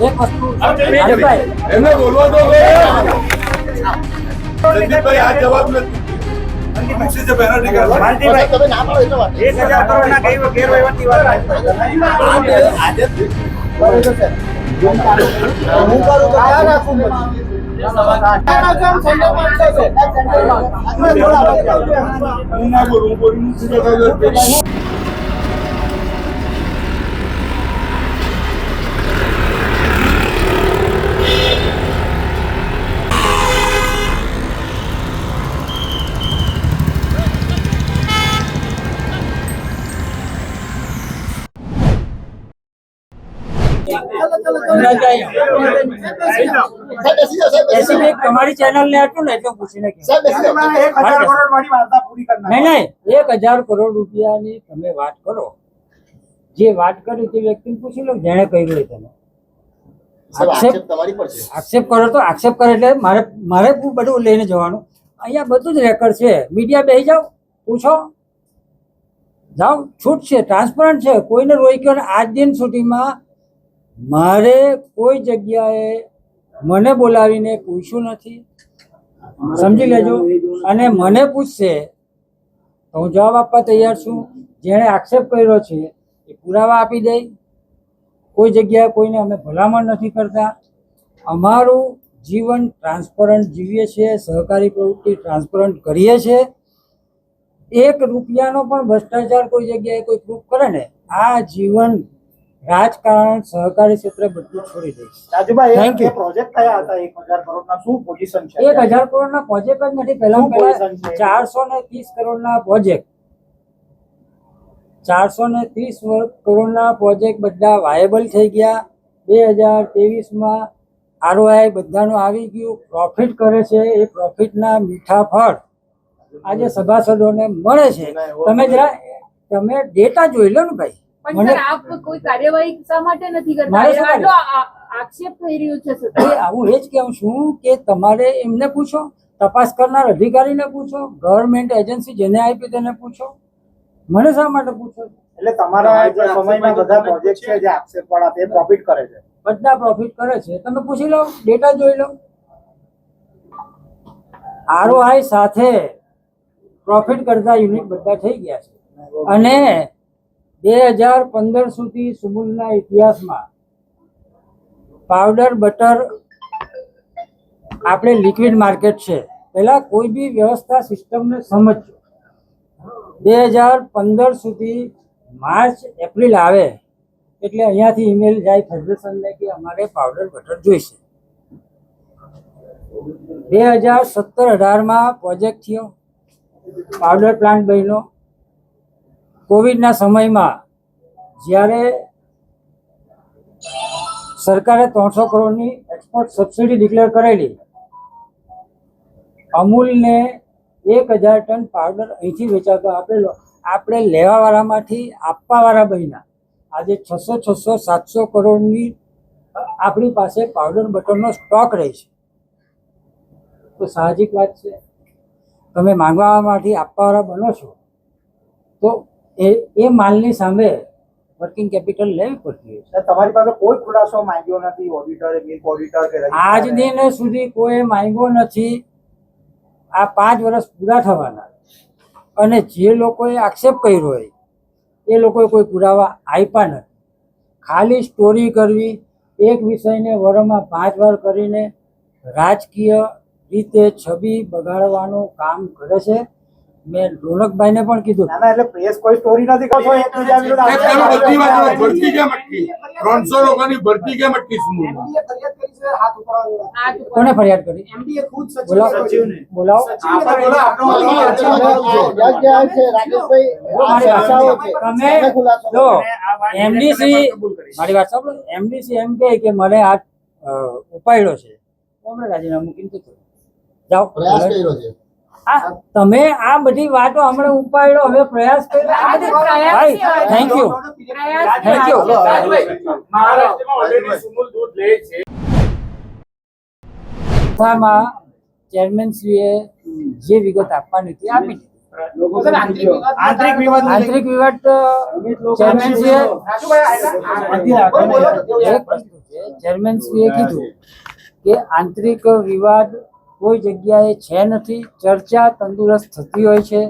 એક વસ્તુ. હરીફભાઈ, એમને બોલવા દો સંદીપભાઈ આ જવાબ નથી. એક હજાર કરોડના ગેર- ગેરવહીવટની વાત હું ના બોલું હું બોલું છું તો થાય. અંદાજ તમારી ચેનલ ને હતું ને એટલે પૂછીને એક હજાર કરોડ વાળી વાર્તા નહીં નહીં એક હજાર કરોડ રૂપિયાની તમે વાત કરો. જે વાત કરી તે વ્યક્તિને પૂછી લો જેણે કર્યું હોય તમે. આક્ષેપ તમારી પર છે. આક્ષેપ કરો તો આક્ષેપ કરે એટલે મારે મારે બધું લઈને જવાનું. અહીંયા બધું જ રેકર્ડ છે. મીડિયા બેસી જાઓ પૂછો. જાઓ છૂટ છે ટ્રાન્સપરન્ટ છે. કોઈને રોઈ ને આજ દિન સુધીમાં મારે કોઈ જગ્યાએ મને બોલાવીને પૂછ્યું નથી. સમજી લેજો. અને મને પૂછશે તો હું જવાબ આપવા તૈયાર છું. જેણે આક્ષેપ કર્યો છે એ પુરાવા આપી દે. કોઈ જગ્યાએ કોઈને અમે ભલામણ નથી કરતા. અમારું જીવન ટ્રાન્સપરન્ટ જીવીએ છીએ, સહકારી પ્રવૃત્તિ ટ્રાન્સપરન્ટ કરીએ છીએ. એક રૂપિયાનો પણ ભ્રષ્ટાચાર કોઈ જગ્યાએ કોઈ પ્રૂફ કરે ને, આ જીવન રાજકારણ સહકારી ક્ષેત્રે બધું છોડી દઈશ. રાજુભાઈ, થેન્ક યુ પ્રોજેક્ટ થયા હતા એક હજાર કરોડના શું પોઝિશન છે? એક હજાર કરોડના પ્રોજેક્ટ જ નથી પહેલા પહેલા ચારસો ને ત્રીસ કરોડના પ્રોજેક્ટ ચારસો ને ત્રીસ કરોડના પ્રોજેક્ટ બધા વાયેબલ થઈ ગયા. બે હજાર ત્રેવીસમાં આરઓઆઈ બધાનું આવી ગયું. પ્રોફિટ કરે છે એ પ્રોફિટના મીઠા ફળ આજે સભાસદોને મળે છે. તમે જરા તમે ડેટા જોઈ લો ને ભાઈ. પણ સર આપ કોઈ કાર્યવાહી શા માટે નથી કરતા? આક્ષેપ થઈ રહ્યો છે સર. એ હું એ જ કહું છું કે તમારે એમને પૂછો તપાસ કરનાર અધિકારીને પૂછો ગવર્મેન્ટ એજન્સી જેને આપી તેને પૂછો. મને શા માટે પૂછો? એટલે તમારા જે સમયના બધા પ્રોજેક્ટ છે જે આક્ષેપ વાળા તે પ્રોફિટ કરે છે. બધા પ્રોફિટ કરે છે. તમે પૂછી લો ડેટા જોઈ લો. આરઓઆઈ સાથે પ્રોફિટ કરતા યુનિટ બધા થઈ ગયા છે. અને બે હજાર પંદર સુધી સુમુલના ઇતિહાસમાં પાવડર બટર આપણે લિક્વિડ માર્કેટ છે. પહેલાં કોઈ બી વ્યવસ્થા સિસ્ટમને સમજજો. બે હજાર પંદર સુધી માર્ચ, એપ્રિલ આવે એટલે અહીંયાથી ઈમેલ જાય ફેડરેશનને કે અમારે પાવડર બટર જોઈશે. બે હજાર સત્તર અઢારમાં પ્રોજેક્ટ થયો. પાવડર પ્લાન્ટ બન્યો. કોવિડના સમયમાં જ્યારે સરકારે ત્રણસો કરોડની એક્સપોર્ટ સબસિડી ડિક્લેર કરેલી, અમૂલને એક હજાર ટન પાવડર અહીંથી વેચાતો આપેલો, આપણે લેવાવાળામાંથી આપવાવાળા બન્યા. આજે છસો છસો, સાતસો કરોડની આપણી પાસે પાવડર બટરનો સ્ટોક રહે છે. તો સાહજિક વાત છે. તમે માંગવામાંથી આપવાવાળા બનો છો. તો એ એ માલની સામે વર્કિંગ કેપિટલ લેવી પડતી હોય છે. તમારી પાસે કોઈ ખુલાસો માંગ્યો નથી ઓડિટર મિલ્ક ઓડિટર કે આજ દિન સુધી કોઈ માંગ્યો નથી. આ પાંચ વર્ષ પૂરા થવાના. અને જે લોકોએ આક્ષેપ કર્યો હોય એ લોકોએ કોઈ પુરાવા આપ્યા નથી. ખાલી સ્ટોરી કરવી એક વિષયને વરમાં પાંચ વાર કરીને રાજકીય રીતે છબી બગાડવાનું કામ કરે છે. મેં રોનકભાઈને પણ કીધું. ના ના એટલે પ્રેસ કોઈ સ્ટોરી નથી કરતો એકબીજા વિરુદ્ધ બધી વાત ભરતી કેમ અટકી? ત્રણસો લોકોની ભરતી કેમ અટકી? કોને ફરિયાદ કરી? બોલાવો. એમડીસી. મારી વાત સાંભળો. એમડીસી એમ કહે કે મને આ ઉપાડ્યો છે. રાજીનામું કીધું જાઓ. પ્રયાસ કર્યો છે. તમે આ બધી વાતો હમણાં ઉપાડ્યો હવે પ્રયાસ કર્યો. ભાઈ થેન્ક યુ પ્રયાસ Thank you. મહારાષ્ટ્રમાં ચેરમેનશ્રીએ જે વિગત આપવાની હતી આપી આંતરિક વિવાદ આંતરિક વિવાદ ચેરમેનશ્રીએ ચેરમેન શ્રી એ ચેરમેનશ્રીએ કીધું કે આંતરિક વિવાદ કોઈ જગ્યાએ છે નથી ચર્ચા તંદુરસ્ત થતી હોય છે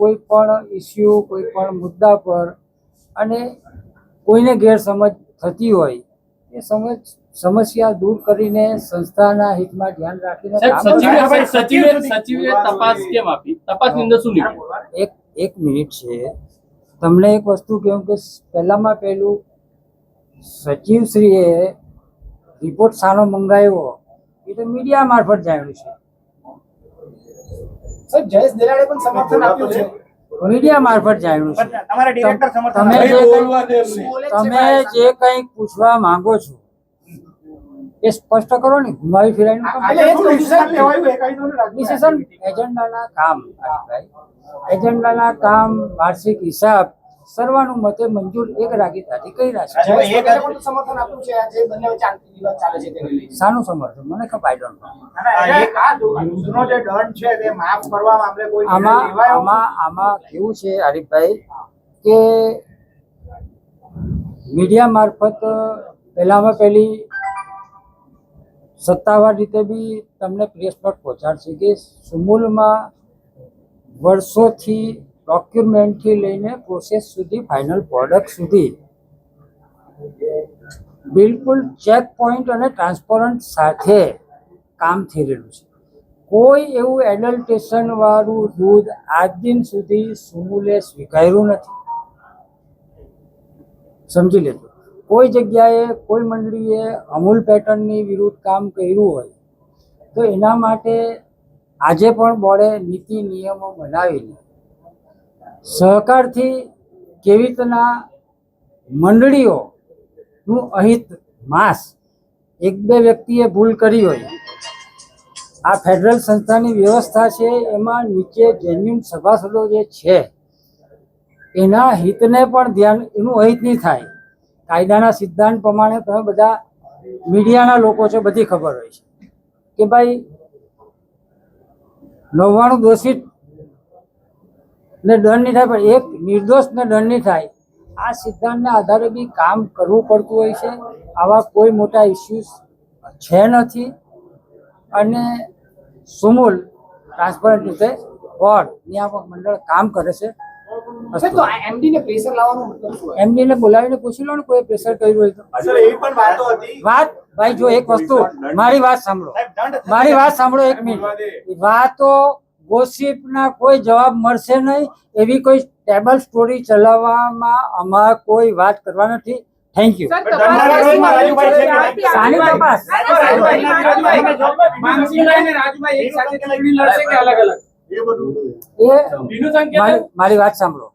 કોઈ પણ ઇસ્યુ કોઈ પણ મુદ્દા પર અને કોઈને ગેરસમજ થતી હોય એ સમજ સમસ્યા દૂર કરીને સંસ્થાના હિતમાં ધ્યાન રાખીને સચિવે સચિવે સચિવે તપાસ કેમ આપી? તપાસની અંદર શું એક એક મિનિટ છે. તમને એક વસ્તુ કહું કે પહેલામાં પહેલું સચિવશ્રીએ રિપોર્ટ સાનો મંગાવ્યો એ તો મીડિયા મારફત જાણ્યું છે. સાહેબ જયેશ દેરાડે પણ સમર્થન આપ્યું છે? મીડિયા મારફત જાણ્યું છે. તમારા ડિરેક્ટર સમર્થન તમે જે તમે જે કંઈક પૂછવા માંગો છો એ સ્પષ્ટ કરો ને ઘુમાવી ફિરાવીને એજન્ડાના કામ એજન્ડાના કામ વાર્ષિક હિસાબ સર્વાનુમતે મંજૂર એક રાગીતાથી કર્યા છે. સમર્થન આપ્યું છે. આ જે બંને વચ્ચે આંતરિક વિવાદ ચાલે છે શાનું સમર્થન મને ખબર આઈ ડોન્ટ નો અને એક આ દૂધનો જે દંડ છે તે માફ કરવા મામલે કોઈ આમાં આમાં આમાં કેવું છે હરીફભાઈ કે મીડિયા મારફત પહેલામાં પહેલી સત્તાવાર રીતે બી તમને પ્રેસ નોટ પહોંચાડશે કે સુમૂલમાં વર્ષોથી ડોક્યુમેન્ટથી લઈને પ્રોસેસ સુધી, ફાઇનલ પ્રોડક્ટ સુધી. બિલકુલ ચેક પોઈન્ટ અને ટ્રાન્સપરન્ટ સાથે કામ થઈ રહેલું છે. કોઈ એવું એડલ્ટેશન વાળું દૂધ આજ દિન સુધી સુમુલે સ્વીકાર્યું નથી. સમજી લેજો. કોઈ જગ્યાએ કોઈ મંડળીએ અમૂલ પેટર્નની વિરુદ્ધ કામ કર્યું હોય, તો એના માટે આજે પણ બોર્ડે નીતિ નિયમો બનાવીને સહકારથી કેવી રીતના મંડળીઓનું અહિત માસ એક બે વ્યક્તિએ ભૂલ કરી હોય, આ ફેડરલ સંસ્થાની વ્યવસ્થા છે, એમાં નીચે જેન્યુન સભાસદો જે છે, એના હિતને પણ ધ્યાન, એનું અહિત નહીં થાય. કાયદાના સિદ્ધાંત પ્રમાણે તમે બધા મીડિયાના લોકો છે, બધી ખબર હોય છે. કે ભાઈ નવ્વાણું દોષિત ને દંડ નહીં થાય પણ એક નિર્દોષ ને દંડ નહીં થાય. આ સિદ્ધાંતના આધારે બી કામ કરવું પડતું હોય છે. આવા કોઈ મોટા ઇસ્યુઝ છે નથી. અને સુમુલ ટ્રાન્સપરન્ટ રીતે બોર્ડ નિયામક મંડળ કામ કરે છે. સાહેબ, તો આ MD ને પ્રેશર લાવવાનો મતલબ શું હોય? એમડી ને બોલાવીને પૂછી લો ને કોઈ પ્રેશર કર્યું હોય તો. પણ વાતો વાત ભાઈ જો એક વસ્તુ મારી વાત સાંભળો. મારી વાત સાંભળો એક મિનિટ વાતો ગોસિપના કોઈ જવાબ મળશે નહીં એવી કોઈ ટેબલ સ્ટોરી ચલાવવામાં અમારે કોઈ વાત કરવા નથી. થેન્ક યુ રાજુભાઈ મારી વાત સાંભળો.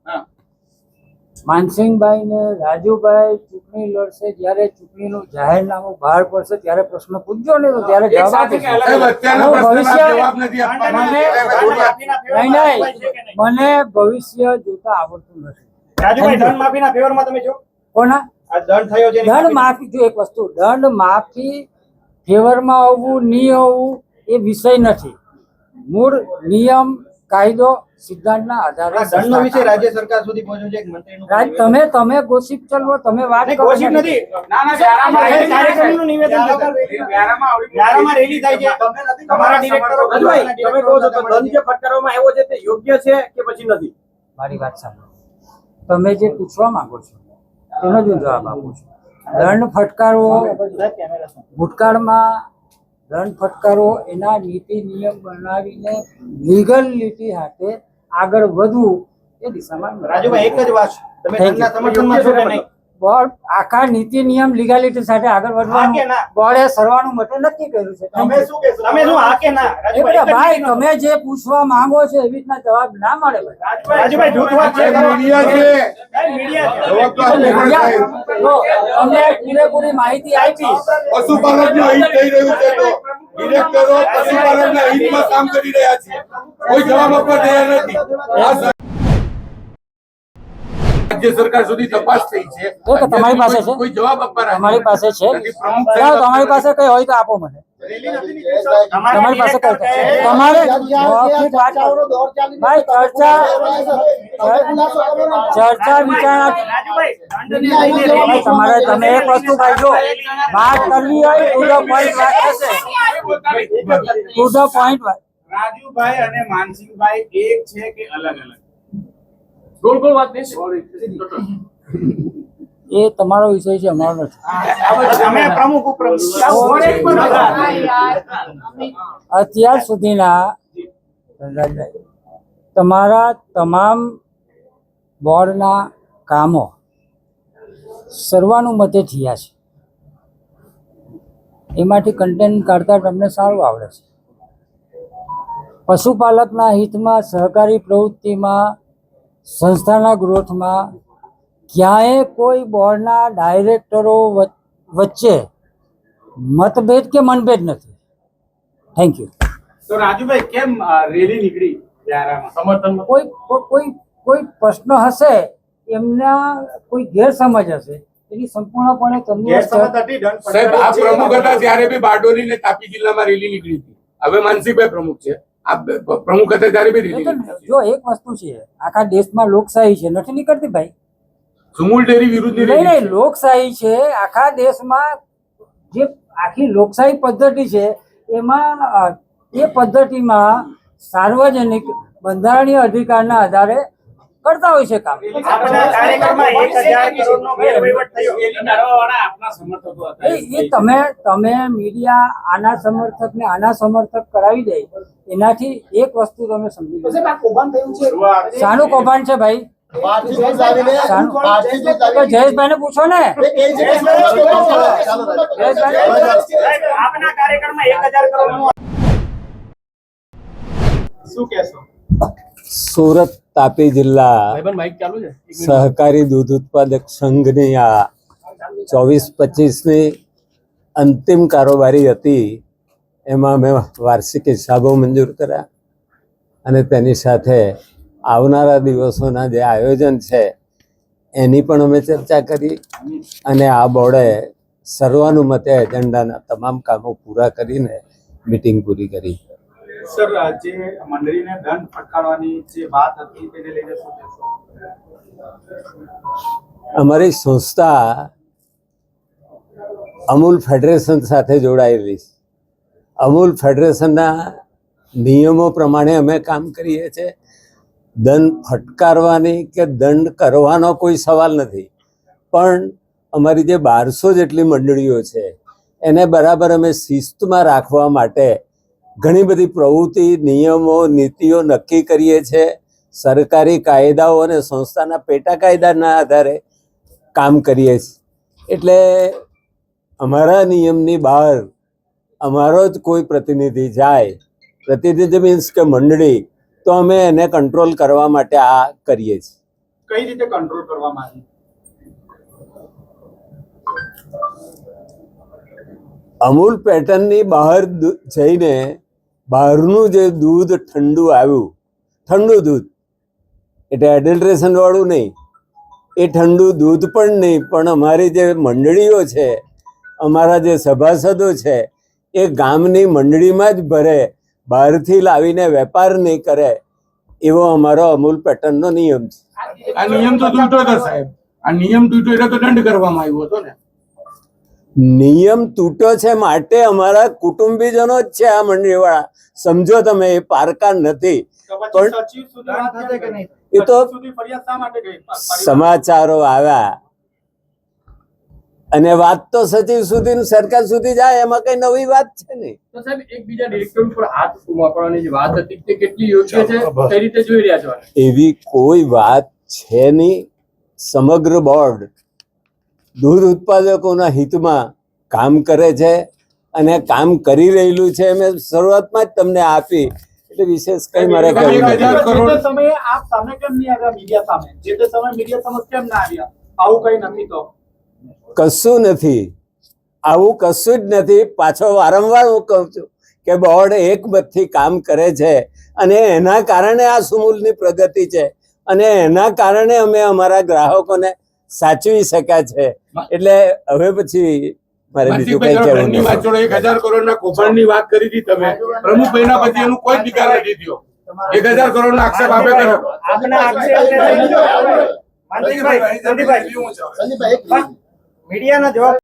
હા. માનસિંહભાઈ ને રાજુભાઈ ચૂંટણી લડશે જ્યારે ચૂંટણીનું જાહેરનામું બહાર પડશે ત્યારે પ્રશ્ન પૂછજો ને તો ત્યારે જવાબ ભવિષ્ય- જવાબ નથી આપવાના. મને- ભવિષ્ય જોતા આવડતું નથી. દંડ માફીના ફેવરમાં કોના દંડ થયો છે એની દંડ માફી- માફી જો એક વસ્તુ દંડ માફી ફેવરમાં આવવું નહીં આવવું એ વિષય નથી. મૂળ નિયમ કાયદો સિદ્ધાંતના આધારે દંડનો વિષય રાજ્ય સરકાર સુધી પહોંચ્યો છે એક મંત્રીનું રાજ તમે તમે ગોસિપ ચલવો તમે વાત કરો ગોસિપ નથી. ના ના વ્યારામાં રેલી થાય છે. કાર્યક્રમનું નિવેદન વ્યારામાં વ્યારામાં રેલી થાય છે. તમારા ડિરેક્ટરો તમે કહો છો તો દંડ જે ફટકારવામાં આવ્યો છે તે યોગ્ય છે કે પછી નથી? મારી વાત સાંભળો. તમે જે પૂછવા માંગો છો તેનો જ જવાબ આપું છું. દંડ ફટકારવો ભૂતકાળમાં દંડ ફટકારો એના નીતિ નિયમ બનાવીને લીગલિટી સાથે આગળ વધવું એ દિશામાં રાજુભાઈ એક જ વાત તમે સમર્થનમાં છો કે નહીં? બોર્ડ આખા નીતિ નિયમ લીગાલિટી સાથે આગળ વધવાનું બોર્ડે સરવાનું મતે નક્કી કર્યું છે. તમે શું કહેશો? તમે શું હા કે ના? ભાઈ તમે જે પૂછવા માંગો છો એવી રીતના જવાબ ના મળે ભાઈ. રાજુભાઈ જૂઠ વાત છે. મીડિયા છે. મીડિયા તમને પૂરેપૂરી માહિતી આપી. પશુપાલકનું હિત થઈ રહ્યું છે તો ડિરેક્ટરો પશુપાલકના હિતમાં કામ કરી રહ્યા છે. કોઈ જવાબ આપવા તૈયાર નથી. રાજ્ય સરકાર સુધી તપાસ થઈ છે. તો તમારી પાસે છે? કોઈ જવાબ આપવા રાજી તમારી પાસે છે. ચાલો તમારી પાસે કઈ હોય તો આપો મને. તમારી પાસે કઈ તમારે. ભાઈ ચર્ચા ચર્ચા વિચારણા તમારે તમે એક વસ્તુ ભાઈ જો વાત કરવી હોય ટુ ધ પોઈન્ટ વાત થશે ટુ ધ પોઈન્ટ વાત રાજુભાઈ અને માનસિંહભાઈ એક છે કે અલગ અલગ ગોળ ગોળ વાત નહીં એ તમારો વિષય છે અમારો અત્યાર સુધીના તમારા તમામ બોર્ડના કામો સર્વાનુમતે થયા છે. એમાંથી કન્ટેન્ટ કાઢતા તમને સારું આવડે છે. પશુપાલકના હિતમાં સહકારી પ્રવૃત્તિમાં સંસ્થાના ગ્રોથમાં ક્યાંય કોઈ બોર્ડના ડાયરેક્ટરો વચ્ચે મતભેદ કે મનભેદ નથી. થેન્ક યુ તો રાજુભાઈ કેમ રેલી નીકળી સમર્થન કોઈ કોઈ કોઈ પ્રશ્ન હશે એમના કોઈ ગેરસમજ હશે એની સંપૂર્ણપણે તમને ગેરસમજ હતી દંડ સાહેબ આ પ્રમુખ હતા ત્યારે બી બારડોલી ને તાપી જિલ્લામાં રેલી નીકળી હતી. હવે માનસીભાઈ પ્રમુખ છે. આ પ્રમુખ હતા ત્યારે બી રેલી. જો એક વસ્તુ છે આખા દેશમાં લોકશાહી છે નથી નીકળતી ભાઈ સુમૂલ ડેરી વિરુદ્ધ નહીં નહીં લોકશાહી છે આખા દેશમાં જે આખી લોકશાહી પદ્ધતિ છે એમાં એ પદ્ધતિમાં સાર્વજનિક બંધારણીય અધિકારના આધારે કરતા હોય છે કામ. એ તમે તમે મીડિયા આના સમર્થક ને આના સમર્થક કરાવી દે એનાથી એક વસ્તુ તમે સમજી લો. શાનું કૌભાંડ છે ભાઈ. જયેશભાઈ ને. પૂછો ને. શું કહેશો? સુરત તાપી જિલ્લા. સહકારી દૂધ ઉત્પાદક સંઘની આ ચોવીસ પચીસની અંતિમ કારોબારી હતી. એમાં મેં વાર્ષિક હિસાબો મંજૂર કર્યા અને તેની સાથે આવનારા દિવસોના જે આયોજન છે એની પણ અમે ચર્ચા કરી અને આ બોર્ડે સર્વાનુમતે એજન્ડાના તમામ કામો પૂરા કરીને મિટિંગ પૂરી કરી. સર જે મંડળીને દંડ ફટકારવાની જે વાત હતી તેને લઈને અમારી સંસ્થા અમૂલ ફેડરેશન સાથે જોડાયેલી છે. અમૂલ ફેડરેશનના નિયમો પ્રમાણે અમે કામ કરીએ છીએ. દંડ ફટકારવાની કે દંડ કરવાનો કોઈ સવાલ નથી. પણ અમારી જે બારસો જેટલી મંડળીઓ છે, એને બરાબર અમે શિસ્તમાં રાખવા માટે ઘણી બધી પ્રવૃત્તિ નિયમો નીતિઓ નક્કી કરીએ છીએ સરકારી કાયદાઓ અને સંસ્થાના પેટા કાયદાના આધારે કામ કરીએ છીએ એટલે અમારા નિયમની બહાર અમારો જ કોઈ પ્રતિનિધિ જાય પ્રતિનિધિ મીન્સ કે મંડળી તો અમે એને કંટ્રોલ કરવા માટે આ કરીએ છીએ. કઈ રીતે કંટ્રોલ કરવામાં આવી? અમૂલ પેટર્નની બહાર જઈને બહારનું જે દૂધ ઠંડુ આવ્યું, ઠંડુ દૂધ, એટલે એડલ્ટ્રેશન વાળું નહીં, એ ઠંડુ દૂધ પણ નહીં, પણ અમારી જે મંડળીઓ છે, અમારા જે સભાસદો છે, એ ગામની મંડળીમાં જ ભરે, બહારથી લાવીને વેપાર નહીં કરે, એવો અમારો અમૂલ પેટર્નનો નિયમ છે. આ નિયમ તો તૂટ્યો હતો સાહેબ. આ નિયમ તૂટ્યો એટલે તો દંડ કરવામાં આવ્યો હતો ને. નિયમ તૂટ્યો છે માટે અમારા કુટુંબીજનો જ છે આ મંડળીવાળા. સમજો તમે એ પારકા નથી. પણ- એ તો સમાચારો આવ્યા. અને વાત તો સચિવ સુધી સરકાર સુધી જાય એમાં કઈ નવી વાત છે નહીં. તો સાહેબ એકબીજા ડિરેક્ટર ઉપર હાથ ઉમાપવાની જે વાત હતી તે કેટલી યોગ્ય છે? કઈ રીતે જોઈ રહ્યા છો? એવી કોઈ વાત છે નહીં સમગ્ર બોર્ડ દૂધ ઉત્પાદકોના હિતમાં કામ કરે છે અને કામ કરી રહેલું છે મેં શરૂઆતમાં જ તમને આપી. એટલે વિશેષ કઈ મારે કહેવું હજાર નથી. કરોડ. જે તે સમયે આપ સામે કેમ નહીં આવ્યા મીડિયા સામે? જે તે સમયે મીડિયા સમક્ષ કેમ ના આવ્યા? આવું કઈ નથી તો? કશું નથી. આવું કશું જ નથી. પાછો વારંવાર હું કહું છું કે બોર્ડ એક એકમતથી કામ કરે છે અને એના કારણે આ સુમૂલની પ્રગતિ છે અને એના કારણે અમે અમારા ગ્રાહકોને સાચવી શક્યા છે. એટલે હવે પછી મારે બીજું કઈ કહેવું રણની એક હજાર એક હજાર કરોડના કૌભાંડની વાત કરી હતી તમે. પ્રમુખભાઈના પછી એનું કોઈ નિકાલ નથી થયો. એક હજાર કરોડના આક્ષેપ આપે કરો આપના આક્ષેપને સંદીપભાઈ સંદીપભાઈ એક મિનિટ. મીડિયાના જવાબ